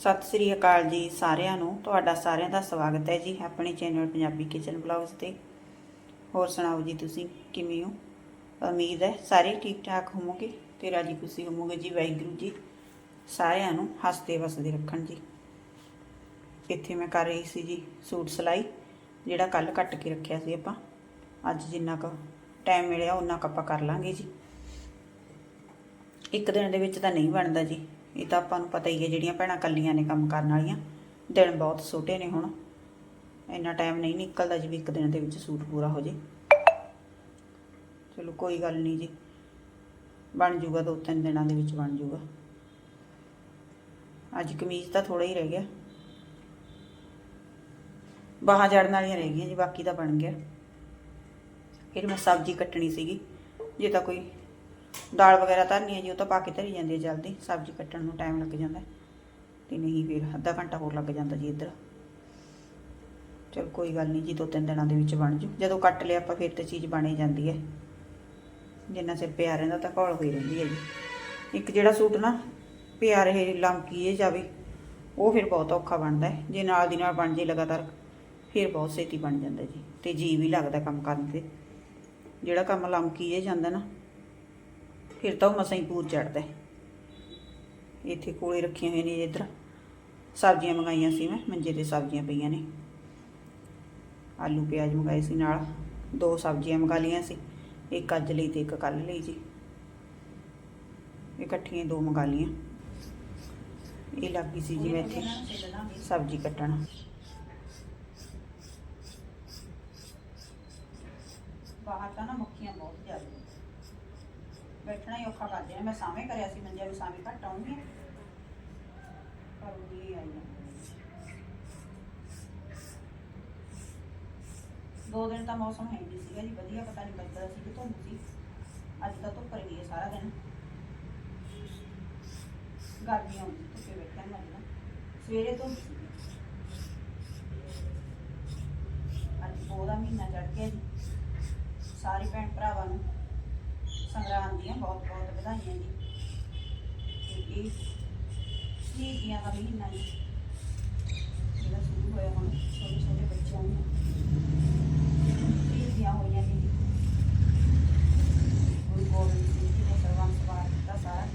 ਸਤਿ ਸ੍ਰੀ ਅਕਾਲ ਜੀ ਸਾਰਿਆਂ ਨੂੰ। ਤੁਹਾਡਾ ਸਾਰਿਆਂ ਦਾ ਸਵਾਗਤ ਹੈ ਜੀ ਆਪਣੇ ਚੈਨਲ ਪੰਜਾਬੀ ਕਿਚਨ ਬਲੌਗਸ ਤੇ। ਹੋਰ ਸੁਣਾਓ ਜੀ ਤੁਸੀਂ, ਕਿਵੇਂ ਹੋ? ਉਮੀਦ ਹੈ ਸਾਰੇ ਠੀਕ ਠਾਕ ਹੋਵੋਗੇ ਤੇ ਰਾਜੀ ਖੁਸ਼ੀ ਹੋਵੋਗੇ ਜੀ ਵਾਹਿਗੁਰੂ ਜੀ। ਸਾਰਿਆਂ ਨੂੰ ਹੱਸਦੇ ਵਸਦੇ ਰੱਖਣ ਜੀ। ਇੱਥੇ ਮੈਂ ਕਰ ਰਹੀ ਸੀ ਜੀ ਸੂਟ ਸਿਲਾਈ, ਜਿਹੜਾ ਕੱਲ ਕੱਟ ਕੇ ਰੱਖਿਆ ਸੀ ਆਪਾਂ। ਅੱਜ ਜਿੰਨਾ ਕੁ ਟਾਈਮ ਮਿਲਿਆ ਉਹਨਾਂ ਕੁ ਆਪਾਂ ਕਰ ਲਾਂਗੇ ਜੀ। ਇੱਕ ਦਿਨ ਦੇ ਵਿੱਚ ਤਾਂ ਨਹੀਂ ਬਣਦਾ ਜੀ। ਇਹ ਤਾਂ ਆਪਾਂ ਨੂੰ ਪਤਾ ਹੀ ਹੈ ਜਿਹੜੀਆਂ ਭੈਣਾਂ ਕੱਲੀਆਂ ਨੇ ਕੰਮ ਕਰਨ ਵਾਲੀਆਂ। ਦਿਨ ਬਹੁਤ ਛੋਟੇ ਨੇ ਹੁਣ। ਇੰਨਾ ਟਾਈਮ ਨਹੀਂ ਨਿਕਲਦਾ ਜੀ ਵੀ ਇੱਕ ਦਿਨ ਦੇ ਵਿੱਚ ਸੂਟ ਪੂਰਾ ਹੋ ਜੇ। ਚਲੋ ਕੋਈ ਗੱਲ ਨਹੀਂ ਜੀ। ਬਣ ਜੂਗਾ ਦੋ ਤਿੰਨ ਦਿਨਾਂ ਦੇ ਵਿੱਚ ਬਣ ਜੂਗਾ। ਅੱਜ ਕਮੀਜ਼ ਤਾਂ ਥੋੜਾ ਹੀ ਰਹਿ ਗਿਆ। ਬਾਹਾਂ ਜੜਨ ਵਾਲੀਆਂ ਰਹਿ ਗਈਆਂ ਜੀ, ਬਾਕੀ ਤਾਂ ਬਣ ਗਿਆ। ਫਿਰ ਮੈਂ ਸਬਜ਼ੀ ਕੱਟਣੀ ਸੀਗੀ। ਜੇ ਤਾਂ ਕੋਈ ਦਾਲ ਵਗੈਰਾ ਧਰਨੀ ਹੈ ਜੀ, ਉਹ ਤਾਂ ਪਾ ਕੇ ਧਰੀ ਜਾਂਦੀ ਹੈ ਜਲਦੀ, ਸਬਜ਼ੀ ਕੱਟਣ ਨੂੰ ਟਾਈਮ ਲੱਗ ਜਾਂਦਾ ਤੇ ਨਹੀਂ ਫਿਰ ਅੱਧਾ ਘੰਟਾ ਹੋਰ ਲੱਗ ਜਾਂਦਾ ਜੀ ਇੱਧਰ। ਚਲ ਕੋਈ ਗੱਲ ਨਹੀਂ ਜੀ, ਦੋ ਤਿੰਨ ਦਿਨਾਂ ਦੇ ਵਿੱਚ ਬਣ ਜੂ। ਜਦੋਂ ਕੱਟ ਲਿਆ ਆਪਾਂ ਫਿਰ ਤੇ ਚੀਜ਼ ਬਣੇ ਜਾਂਦੀ ਹੈ। ਜਿੰਨਾ ਸਿਰ ਪਿਆ ਰਹਿੰਦਾ ਤਾਂ ਘੋਲ ਹੋਈ ਰਹਿੰਦੀ ਹੈ ਜੀ। ਇੱਕ ਜਿਹੜਾ ਸੂਟ ਨਾ, ਪਿਆ ਰਹੇ ਲੰਕੀ ਜਾਵੇ ਉਹ ਫਿਰ ਬਹੁਤ ਔਖਾ ਬਣਦਾ ਹੈ। ਜੇ ਨਾਲ ਦੀ ਨਾਲ ਬਣ ਜੇ ਲਗਾਤਾਰ, ਫਿਰ ਬਹੁਤ ਛੇਤੀ ਬਣ ਜਾਂਦਾ ਜੀ। ਤੇ ਜੀ ਵੀ ਲੱਗਦਾ ਕੰਮ ਕਰਨ ਤੇ। ਜਿਹੜਾ ਕੰਮ ਲੰਕੀ ਇਹ ਜਾਂਦਾ ਨਾ ਫਿਰ ਤਾਂ ਉਹ ਮਸਾਂ ਹੀ ਪੂਰ ਚੜਦਾ ਇੱਥੇ ਕੋਲੇ ਰੱਖੀਆਂ ਹੋਈਆਂ ਨੇ ਇੱਧਰ। ਸਬਜ਼ੀਆਂ ਮੰਗਾਈਆਂ ਸੀ ਮੈਂ, ਮੰਜੇ ਤੇ ਸਬਜ਼ੀਆਂ ਪਈਆਂ ਨੇ। ਆਲੂ, ਪਿਆਜ਼ ਮੰਗਾਏ ਸੀ ਨਾਲ। ਦੋ ਸਬਜ਼ੀਆਂ ਮੰਗਾ ਲਈਆਂ ਸੀ, ਇੱਕ ਅੱਜ ਲਈ ਤੇ ਇੱਕ ਕੱਲ ਲਈ ਜੀ। ਇਕੱਠੀਆਂ ਦੋ ਮੰਗਾ ਲਈਆਂ। ਇਹ ਲੱਗ ਗਈ ਸੀ ਜੀ ਮੈਂ ਇੱਥੇ ਸਬਜ਼ੀ ਕੱਟਣ। ਬਾਹਰ ਤਾਂ ਨਾ ਮੱਖੀਆਂ ਬਹੁਤ ਜ਼ਿਆਦਾ ਬੈਠਣਾ ਹੀ ਔਖਾ ਕਰਦੇ ਨੇ। ਮੈਂ ਸਾਵੇਂ ਕਰਿਆ ਸੀ ਮੰਜਾ ਵੀ ਸਾਵੇਂ ਘੱਟ ਆਉਂਗੀ ਪਰ ਉਹ ਨਹੀਂ ਆਈ ਦੋ ਦਿਨ ਤਾਂ ਮੌਸਮ ਹੈ ਨਹੀਂ ਸੀਗਾ ਜੀ। ਵਧੀਆ ਪਤਾ ਨਹੀਂ ਬੱਦਲ ਸੀ ਕਿ ਧੁੰਦ ਸੀ। ਅੱਜ ਤਾਂ ਧੁੱਪ ਰਹੀ ਹੈ ਸਾਰਾ ਦਿਨ। ਗਰਮੀ ਆਉਂਦੀ, ਧੁੱਪੇ ਬੈਠਣ ਲੱਗ ਸਵੇਰੇ ਧੁੰਦ ਸੀ। ਅੱਜ ਪੋਹ ਦਾ ਮਹੀਨਾ ਚੜ ਗਿਆ ਜੀ। ਸਾਰੇ ਭੈਣ ਭਰਾਵਾਂ ਨੂੰ ਸੰਗਰਾਂਦ ਦੀਆਂ ਬਹੁਤ ਬਹੁਤ ਵਧਾਈਆਂ ਜੀ ਤੇ ਇਹ ਸ਼ਹੀਦੀਆਂ ਦਾ ਮਹੀਨਾ ਜੀ ਜਿਹੜਾ ਸ਼ੁਰੂ ਹੋਇਆ ਹੁਣ ਛੋਟੇ ਛੋਟੇ ਬੱਚਿਆਂ ਨੂੰ ਸ਼ਹੀਦੀਆਂ ਹੋਈਆਂ ਨੇ ਜੀ ਗੁਰੂ ਗੋਬਿੰਦ ਸਿੰਘ ਜੀ ਨੇ ਸਰਵੰਸ ਵਾਰ ਕੀਤਾ ਸਾਰਾ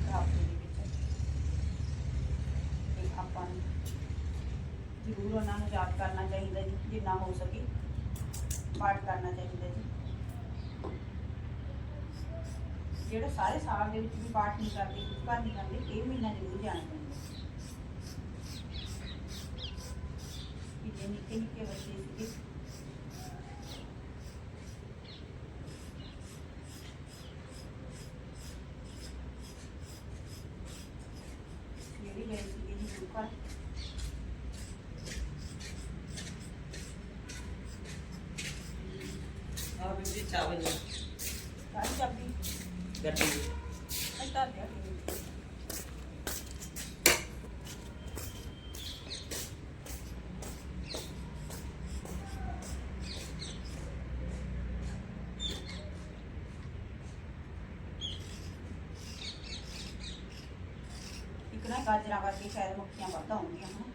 ਪ੍ਰਾਪਤੀ ਦੇ ਵਿੱਚ ਤੇ ਆਪਾਂ ਨੂੰ ਜ਼ਰੂਰ ਉਹਨਾਂ ਨੂੰ ਯਾਦ ਕਰਨਾ ਚਾਹੀਦਾ ਜੀ ਜਿੰਨਾ ਹੋ ਸਕੇ ਪਾਠ ਕਰਨਾ ਚਾਹੀਦਾ ਜੀ ਜਿਹੜਾ ਸਾਰੇ ਸਾਲ ਦੇ ਵਿੱਚ ਵੀ ਪਾਠ ਨਹੀਂ ਕਰਦੇ ਗੁਰੂ ਘਰ ਨਹੀਂ ਕਰਦੇ, ਇਹ ਮਹੀਨਾ ਜ਼ਰੂਰ ਜਾਣਾ ਚਾਹੀਦਾ ਕਿ ਨਿੱਕੇ ਨਿੱਕੇ ਬੱਚੇ ਸੀਗੇ। ਜਿਹੜੀ ਗਏ ਸੀਗੇ ਜੀ ਗੁਰੂ ਘਰ ਆ ਬੀਬੀ ਚਾਵਲ ਗੱਡੀ ਇੱਕ ਨਾ ਗਾਜਰਾਂ ਵਰਗੀ ਸ਼ਾਇਦ ਮੱਖੀਆਂ ਵੱਧ ਆਉਂਦੀਆਂ, ਹਨ?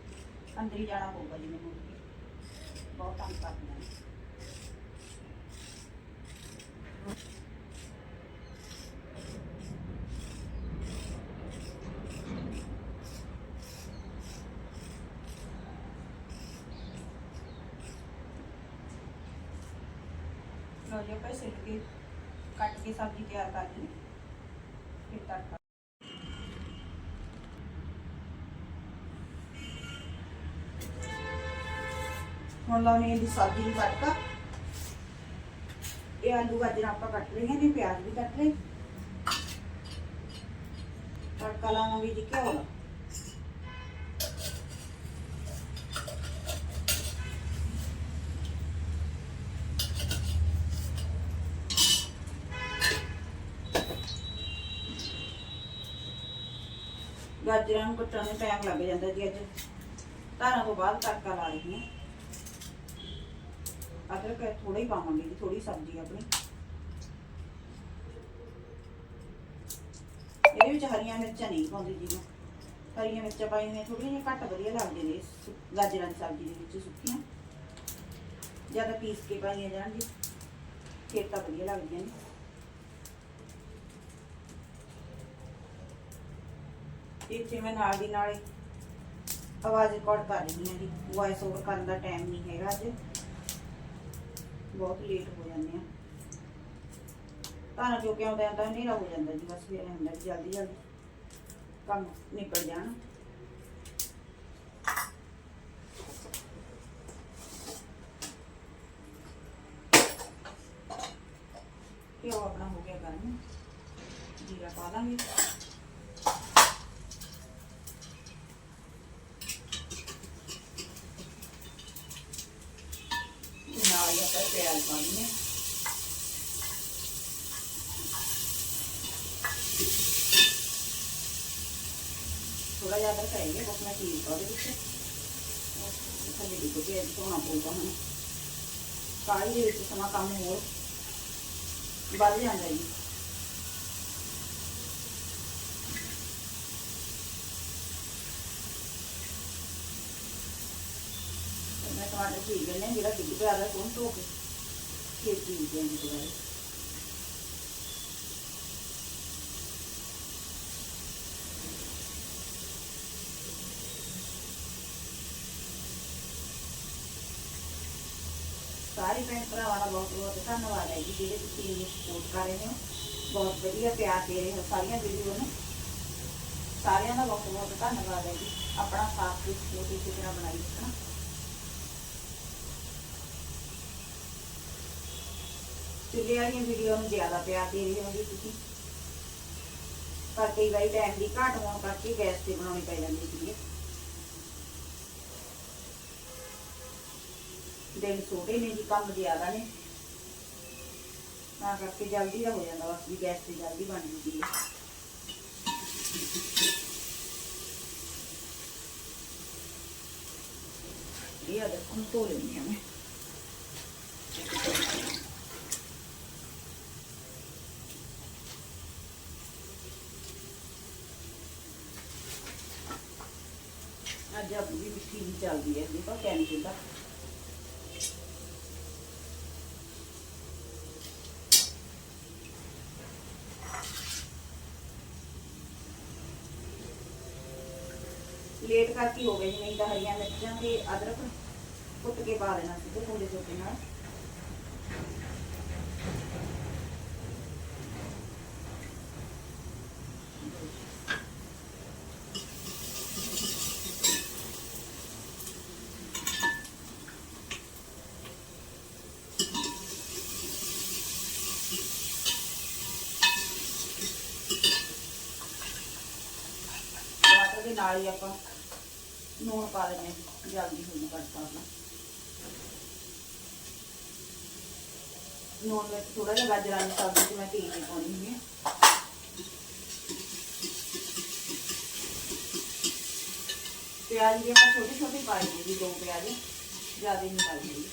ਅੰਦਰ ਹੀ ਜਾਣਾ ਪਊਗਾ ਜੀ ਮੈਨੂੰ ਬਹੁਤ ਤੰਗ ਕਰਦੀਆਂ ਨੇ ਲੋ ਜੀ ਆਪਾਂ ਸਿਲ ਕੇ ਕੱਟ ਕੇ ਸਬਜ਼ੀ ਤਿਆਰ ਕਰ ਲਈ। ਫਿਰ ਤੜਕਾ ਹੁਣ ਲਾਉਣੀ ਇਹਦੀ ਸਬਜ਼ੀ ਨੂੰ ਤੜਕਾ ਇਹ ਆਲੂ ਗਾਜਰ ਆਪਾਂ ਕੱਟ ਲਈਆਂ ਨੇ ਪਿਆਜ਼ ਵੀ ਕੱਟ ਲਏ। ਤੜਕਾ ਲਾਵਾਂਗੇ ਜੀ ਘਿਓ ਦਾ ਗਾਜਰਾਂ ਨੂੰ ਕੱਟਣ ਨੂੰ ਟਾਈਮ ਲੱਗ ਜਾਂਦਾ ਜੀ ਅੱਜ। ਧਾਰਾਂ ਤੋਂ ਬਾਅਦ ਤੜਕਾ ਲਾ ਰਹੀ ਹਾਂ। ਅਦਰਕ ਥੋੜਾ ਹੀ ਪਾਵਾਂਗੇ ਜੀ ਥੋੜੀ ਸਬਜ਼ੀ ਆਪਣੀ। ਇਹਦੇ ਵਿੱਚ ਹਰੀਆਂ ਮਿਰਚਾਂ ਨਹੀਂ ਪਾਉਂਦੀ ਜੀ ਮੈਂ। ਹਰੀਆਂ ਮਿਰਚਾਂ ਪਾਈਆਂ ਹੋਈਆਂ ਥੋੜੀਆਂ ਜਿਹੀਆਂ ਘੱਟ ਵਧੀਆ ਲੱਗਦੇ ਨੇ ਸੁ- ਗਾਜਰਾਂ ਦੀ ਸਬਜ਼ੀ ਦੇ ਵਿੱਚ ਸੁੱਕੀਆਂ। ਜ਼ਿਆਦਾ ਪੀਸ ਕੇ ਪਾਈਆਂ ਜਾਣ ਜੀ। ਫਿਰ ਤਾਂ ਵਧੀਆ ਲੱਗਦੀਆਂ ਨੇ। ਇੱਥੇ ਮੈਂ ਨਾਲ ਦੀ ਨਾਲ ਆਵਾਜ਼ ਰਿਕਾਰਡ ਕਰ ਰਹੀ ਹਾਂ ਜੀ। ਵੌਇਸ ਓਵਰ ਕਰਨ ਦਾ ਟਾਈਮ ਨਹੀਂ ਹੈਗਾ ਅੱਜ। ਬਹੁਤ ਲੇਟ ਹੋ ਜਾਂਦੇ ਆ। ਤਾਂ ਜੋ ਕਿ ਆਉਂਦਾ ਤਾਂ ਹਨੇਰਾ ਹੋ ਜਾਂਦਾ ਜੀ, ਬਸ ਫਿਰ ਹੁੰਦਾ ਜਲਦੀ ਜਲਦੀ। ਕੰਮ ਨਿਕਲ ਜਾਣ। ਘਿਓ ਆਪਣਾ ਹੋ ਗਿਆ ਗਰਮ। ਜੀਰਾ ਪਾ ਦਾਂਗੇ ਤੇ ਨਾਲ ਹੀ ਆਪਾਂ ਪਿਆਜ਼ ਪਾਉਣੇ ਨੇ ਥੋੜਾ ਜਿਹਾ ਅਦਰ ਕਰਾਂਗੇ ਬਸ ਮੈਂ ਠੀਕ ਉਹਦੇ ਵਿੱਚ ਥੱਲੇ ਦੀ ਕੋਈ ਇਹ ਧੋਣਾ ਪਊਗਾ ਹੁਣ ਕਾਲੀ ਦੇ ਵਿੱਚ ਸਮਾਂ ਕੰਮ ਹੋਰ ਵੱਧ ਜਾਂਦਾ ਜੀ ਤੇ ਮੈਂ ਟਮਾਟਰ ਠੀਕ ਨੇ ਜਿਹੜਾ ਫਿਰ ਠੀਕ ਹੈ ਦੁਬਾਰਾ ਸਾਰੇ ਭੈਣ ਭਰਾਵਾਂ ਦਾ ਬਹੁਤ ਬਹੁਤ ਧੰਨਵਾਦ ਹੈ ਜੀ, ਜਿਹੜੇ ਤੁਸੀਂ ਮੈਨੂੰ ਸਪੋਰਟ ਕਰ ਰਹੇ ਹੋ। ਬਹੁਤ ਵਧੀਆ ਪਿਆਰ ਦੇ ਰਹੇ ਹੋ ਸਾਰੀਆਂ ਵੀਡੀਓ ਨੂੰ। ਸਾਰਿਆਂ ਦਾ ਬਹੁਤ ਬਹੁਤ ਧੰਨਵਾਦ ਹੈ ਜੀ, ਆਪਣਾ ਸਾਥ ਵੀ ਸਪੋਰਟ ਇਸੇ ਤਰ੍ਹਾਂ ਬਣਾਈ ਰੱਖਣਾ। ਚੁੱਲ੍ਹੇ ਵਾਲੀਆਂ ਵੀਡੀਓ ਨੂੰ ਜ਼ਿਆਦਾ ਪਿਆਰ ਦੇ ਰਹੇ ਹੋ ਤੁਸੀਂ। ਪਰ ਕਈ ਵਾਰੀ ਟਾਈਮ ਦੀ ਘਾਟ ਹੋਣ ਕਰਕੇ ਗੈਸ ਤੇ ਬਣਾਉਣੀ ਪੈ ਜਾਂਦੀ ਸੀ ਦਿਨ ਛੋਟੇ ਨੇ ਜੀ, ਕੰਮ ਜ਼ਿਆਦਾ ਨੇ। ਤਾਂ ਕਰਕੇ ਜਲਦੀ ਦਾ ਹੋ ਜਾਂਦਾ ਬਸ ਵੀ ਗੈਸ ਤੇ ਜਲਦੀ ਬਣ ਜਾਂਦੀ ਹੈ। ਇਹ ਆ ਹੁਣ ਧੋ ਲੈਂਦੀ ਹਾਂ ਮੈਂ ਅੱਜ ਆਪਣੀ ਚੱਲਦੀ ਹੈ ਜੀ ਕੈਂਟੀਨ ਦਾ। ਲੇਟ ਕਰਕੇ ਹੋ ਗਏ ਜੀ ਨਹੀਂ ਤਾਂ ਹਰੀਆਂ ਮਿਰਚਾਂ ਤੇ ਅਦਰਕ ਕੁੱਟ ਕੇ ਪਾ ਦੇਣਾ ਸੀ ਥੋੜੇ ਛੋਟੇ ਨਾਲ ਟਮਾਟਰ ਦੇ ਨਾਲ ਹੀ ਆਪਾਂ ਨੂਣ ਪਾ ਦਿੰਦੇ ਜਲਦੀ ਹੋ ਜੂ ਕੱਟ ਆਪਣਾ। ਨੂਣ ਵਿੱਚ ਥੋੜਾ ਜਿਹਾ ਗਾਜਰਾਂ ਦੀ ਸਬਜ਼ੀ ਚ ਮੈਂ ਤੇਲ ਨਹੀਂ ਪਾਉਣੀ ਹੈ। ਪਿਆਜ਼ ਵੀ ਆਪਾਂ ਛੋਟੇ ਛੋਟੇ ਪਾਏ ਜੀ, ਦੋ ਪਿਆਜ਼। ਜ਼ਿਆਦਾ ਨਹੀਂ ਪਾਈ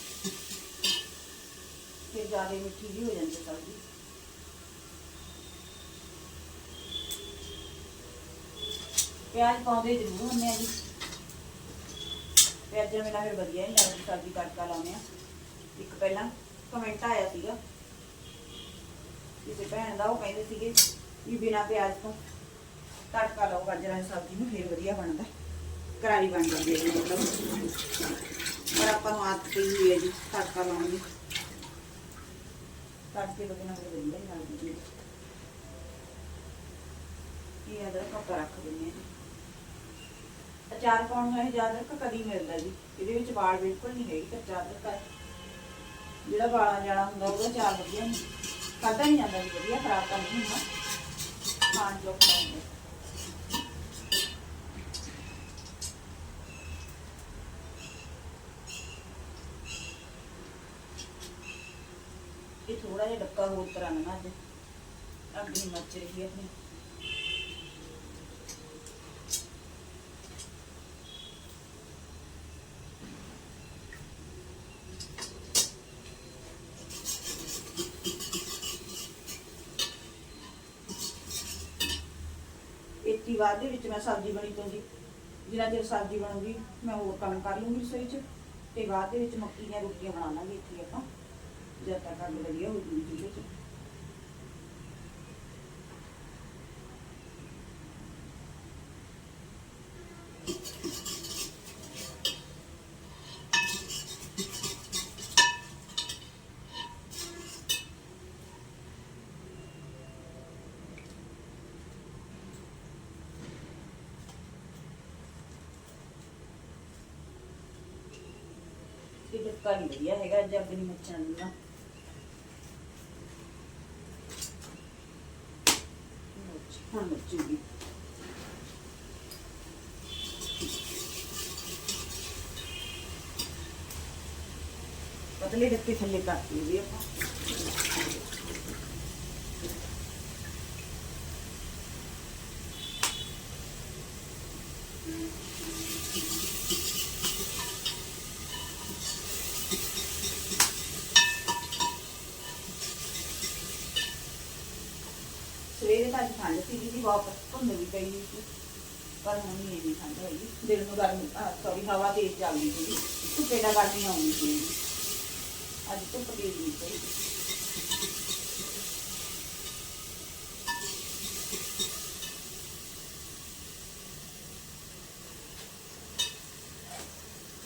ਫਿਰ ਜ਼ਿਆਦਾ ਮਿੱਠੀ ਵੀ ਹੋ ਜਾਂਦੀ ਸਬਜ਼ੀ। ਪਿਆਜ਼ ਪਾਉਂਦੇ ਜ਼ਰੂਰ ਹੁੰਦੇ ਆ ਜੀ। ਪਿਆਜ਼ਾਂ ਬਿਨਾਂ ਫਿਰ ਵਧੀਆ ਨਹੀਂ ਲੱਗਦੀ, ਸਬਜ਼ੀ ਤੜਕਾ ਲਾਉਂਦੇ ਆ। ਇੱਕ ਪਹਿਲਾਂ ਕਮੈਂਟ ਆਇਆ ਸੀਗਾ। ਕਿਸੇ ਭੈਣ ਦਾ, ਉਹ ਕਹਿੰਦੇ ਸੀਗੇ ਵੀ ਬਿਨਾਂ ਪਿਆਜ਼ ਤੋਂ ਤੜਕਾ ਲਾਓ, ਗਾਜਰਾਂ ਦੀ ਸਬਜ਼ੀ ਨੂੰ ਫਿਰ ਵਧੀਆ ਬਣਦਾ। ਕਰਾਰੀ ਬਣ ਜਾਂਦੀ ਹੈ ਜੀ, ਮਤਲਬ। ਪਰ ਆਪਾਂ ਨੂੰ ਆਦਤ ਪਈ ਹੋਈ ਹੈ ਜੀ ਤੜਕਾ ਲਾਉਣ ਦੀ। ਤੜਕੇ ਤੋਂ ਬਿਨਾਂ ਫਿਰ ਵਧੀਆ ਨਹੀਂ ਲੱਗਦੀ। ਜੀ ਇਹ ਅਦਰਕ ਆਪਾਂ ਰੱਖ ਦਿੰਦੇ ਹਾਂ ਜੀ। ਅਚਾਰ ਪਾਉਣ ਨੂੰ ਇਹ ਜ਼ਿਆਦਾ ਅਦਰਕ ਕਦੀ ਮਿਲਦਾ ਜੀ। ਇਹਦੇ ਵਿੱਚ ਵਾਲ ਬਿਲਕੁਲ ਨਹੀਂ ਹੈਗੀ ਕੱਚਾ ਅਦਰਕ ਹੈ ਜਿਹੜਾ ਵਾਲਾਂ ਜਾਲਾ ਹੁੰਦਾ, ਉਹਦਾ ਅਚਾਰ ਵਧੀਆ ਨਹੀਂ ਖਾਧਾ ਨਹੀਂ ਜਾਂਦਾ ਜੀ, ਵਧੀਆ, ਖਰਾਬ ਤਾਂ ਨਹੀਂ ਹੁੰਦਾ। ਖਾਣ ਜੋ ਖਾਉਂਦੇ ਇਹ ਥੋੜਾ ਜਿਹਾ ਡੱਕਾ ਹੋਰ ਤਰ੍ਹਾਂ ਨਾ ਅੱਜ ਅੱਗੇ ਮੱਚ ਰਹੀ ਹੈ ਆਪਣੀ ਇੱਥੇ ਹੀ ਬਾਅਦ ਦੇ ਵਿੱਚ ਮੈਂ ਸਬਜ਼ੀ ਬਣੀ ਤੋਂ ਜੀ ਜਿੰਨਾ ਚਿਰ ਸਬਜ਼ੀ ਬਣੂਗੀ, ਮੈਂ ਹੋਰ ਕੰਮ ਕਰ ਲੂੰਗੀ ਰਸੋਈ 'ਚ। ਤੇ ਬਾਅਦ ਦੇ ਵਿੱਚ ਮੱਕੀ ਦੀਆਂ ਰੋਟੀਆਂ ਬਣਾ ਲਾਂਗੇ ਇੱਥੇ ਆਪਾਂ। ਜਦ ਤੱਕ ਅੱਗ ਵਧੀਆ ਹੋਊਗੀ ਚੁੱਲ੍ਹੇ 'ਚ ਤੇ ਨਹੀਂ ਵਧੀਆ ਹੈਗਾ ਜੱਗ ਨਹੀਂ ਮੱਚਣ ਦਿੰਦਾ ਹੁਣ ਮੱਚੂਗੀ ਪਤਲੇ ਡੱਕੇ ਥੱਲੇ ਕਰ ਲਈਏ ਆਪਾਂ। ਸਵੇਰੇ ਤਾਂ ਅੱਜ ਠੰਡ ਸੀਗੀ ਜੀ ਵਾਪਸ ਧੁੰਦ ਵੀ ਪਈ ਸੀ। ਪਰ ਹੁਣ ਨਹੀਂ ਇੰਨੀ ਠੰਡ ਹੋਈ। ਦਿਲ ਨੂੰ ਗਰਮੀ ਸੌਰੀ ਹਵਾ ਤੇਜ਼ ਚੱਲਦੀ ਸੀ ਧੁੱਪੇ ਦਾ ਗਰਮੀ ਆਉਂਦੀ ਸੀ ਅੱਜ ਧੁੱਪ ਤੇਜ਼ ਨਹੀਂ ਪਈ।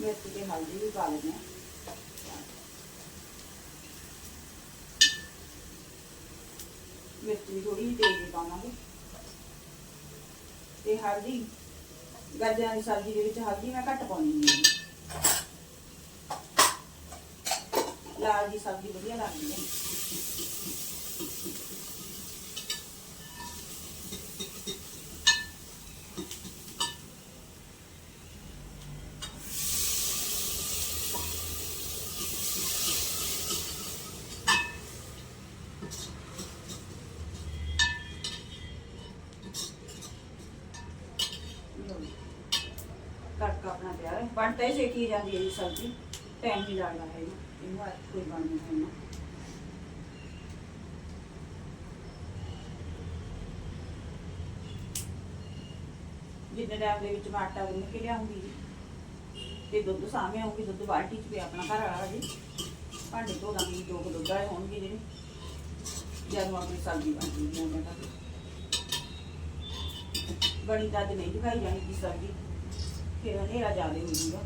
ਮੈਂ ਤੇ ਹਲਦੀ ਵੀ ਪਾ ਲੈਂਦੇ ਹਾਂ। ਮਿਰਚ ਵੀ ਥੋੜੀ ਜਿਹੀ ਤੇਜ਼ ਹੀ ਪਾਵਾਂਗੇ। ਤੇ ਹਲਦੀ ਗਾਜਰਾਂ ਦੀ ਸਬਜ਼ੀ ਦੇ ਵਿੱਚ ਹਲਦੀ ਮੈਂ ਘੱਟ ਪਾਉਣੀ ਹਾਂ। ਲਾਲ ਦੀ ਸਬਜ਼ੀ ਵਧੀਆ ਲੱਗਦੀ ਹੈ ਤੜਕਾ ਆਪਣਾ ਤਿਆਰ ਹੀ ਬਣ ਸੇਕੀ ਜਾਂਦੀ ਹੈ ਜੀ ਸਬਜ਼ੀ। ਟਾਈਮ ਨਹੀਂ ਲੱਗਦਾ ਹੈ ਇਹਨੂੰ ਅੱਜ ਕੋਈ ਬਣ ਨਹੀਂ ਹੋਣਾ ਜਿੰਨੇ ਟਾਈਮ ਦੇ ਵਿੱਚ ਮੈਂ ਆਟਾ ਗੁੰਨ ਕੇ ਲਿਆਉਂਗੀ ਤੇ ਦੁੱਧ ਸਾਹਮਣੇ ਆਉਂਗੀ ਦੁੱਧ ਬਾਲਟੀ 'ਚ ਵੀ ਆਪਣਾ ਘਰ ਵਾਲਾ ਜੀ। ਭਾਂਡੇ ਧੋ ਦਾਂਗੀ ਦੋ ਕੁ ਦੁੱਧ ਵਾਲੇ ਹੋਣਗੇ ਜਿਹੜੇ। ਜਦੋਂ ਆਪਣੀ ਸਬਜ਼ੀ ਬਣ ਜੂਗੀ ਉਹਨਾਂ ਤੱਕ ਬਣੀ ਤਾਂ ਨਹੀਂ ਦਿਖਾਈ ਜਾਣੀ ਕਿ ਸਬਜ਼ੀ। ਫਿਰ ਹਨੇਰਾ ਜ਼ਿਆਦਾ ਹੋ ਜੂਗਾ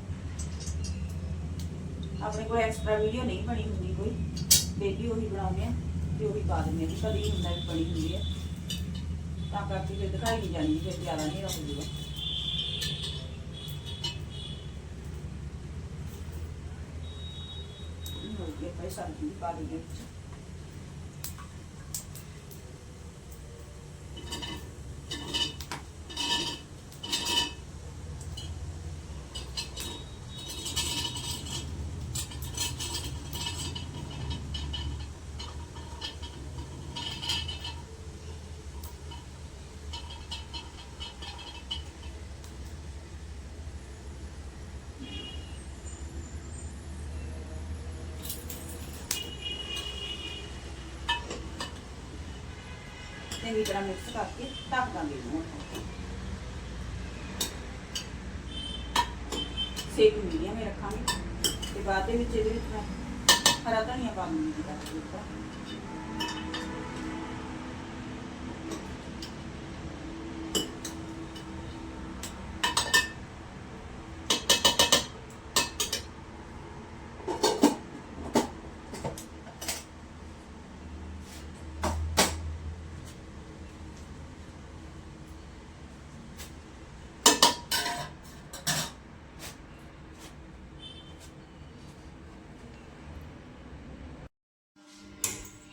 ਆਪਣੇ ਕੋਲ ਐਕਸਟਰਾ ਵੀਡੀਓ ਨਹੀਂ ਬਣੀ ਹੁੰਦੀ ਕੋਈ। ਡੇਲੀ ਉਹੀ ਬਣਾਉਂਦੇ ਆ ਤੇ ਉਹੀ ਪਾ ਦਿੰਦੇ ਆ। ਕਦੀ ਹੁੰਦਾ ਵੀ ਬਣੀ ਹੁੰਦੀ ਹੈ ਤਾਂ ਕਰਕੇ ਫਿਰ ਦਿਖਾਈ ਨਹੀਂ ਜਾਣੀ ਫਿਰ ਜ਼ਿਆਦਾ ਹਨੇਰਾ ਹੋ ਜੂਗਾ ਹੋ ਗਿਆ ਭਾਈ, ਸਬਜ਼ੀ ਪਾ ਦਿੰਦੇ ਵਿੱਚ ਚੰਗੀ ਤਰ੍ਹਾਂ ਮਿਕਸ ਕਰਕੇ ਢੱਕ ਦਾਂਗੇ ਇਹਨੂੰ ਸੇਕ ਮੀਡੀਅਮ ਹੀ ਰੱਖਾਂਗੇ ਤੇ ਬਾਅਦ ਦੇ ਵਿੱਚ ਇਹਦੇ ਵਿੱਚ ਮੈਂ ਹਰਾ ਧਨੀਆ ਪਾ ਦੂੰਗੀ ਜੀ ਕੱਟ ਕੇ ਉੱਪਰ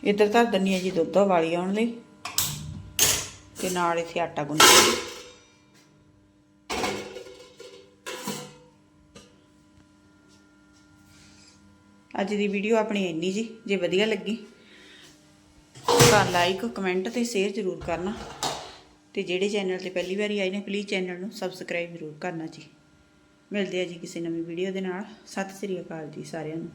ਇੱਧਰ ਧਰ ਦਿੰਨੀ ਆ ਜੀ ਦੁੱਧ ਵਾਲੀ ਆਉਣ ਲਈ। ਤੇ ਨਾਲ ਇੱਥੇ ਆਟਾ ਗੁੰਨ ਅੱਜ ਦੀ ਵੀਡੀਓ ਆਪਣੀ ਇੰਨੀ ਜੀ, ਜੇ ਵਧੀਆ ਲੱਗੀ, ਤਾਂ ਲਾਈਕ ਕਮੈਂਟ ਤੇ ਸ਼ੇਅਰ ਜ਼ਰੂਰ ਕਰਨਾ। ਤੇ ਜਿਹੜੇ ਚੈਨਲ ਤੇ ਪਹਿਲੀ ਵਾਰੀ ਆਏ ਨੇ ਪਲੀਜ਼ ਚੈਨਲ ਨੂੰ ਸਬਸਕ੍ਰਾਈਬ ਜ਼ਰੂਰ ਕਰਨਾ ਜੀ। ਮਿਲਦੇ ਆ ਜੀ ਕਿਸੇ ਨਵੀਂ ਵੀਡੀਓ ਦੇ ਨਾਲ। ਸਤਿ ਸ੍ਰੀ ਅਕਾਲ ਜੀ ਸਾਰਿਆਂ ਨੂੰ।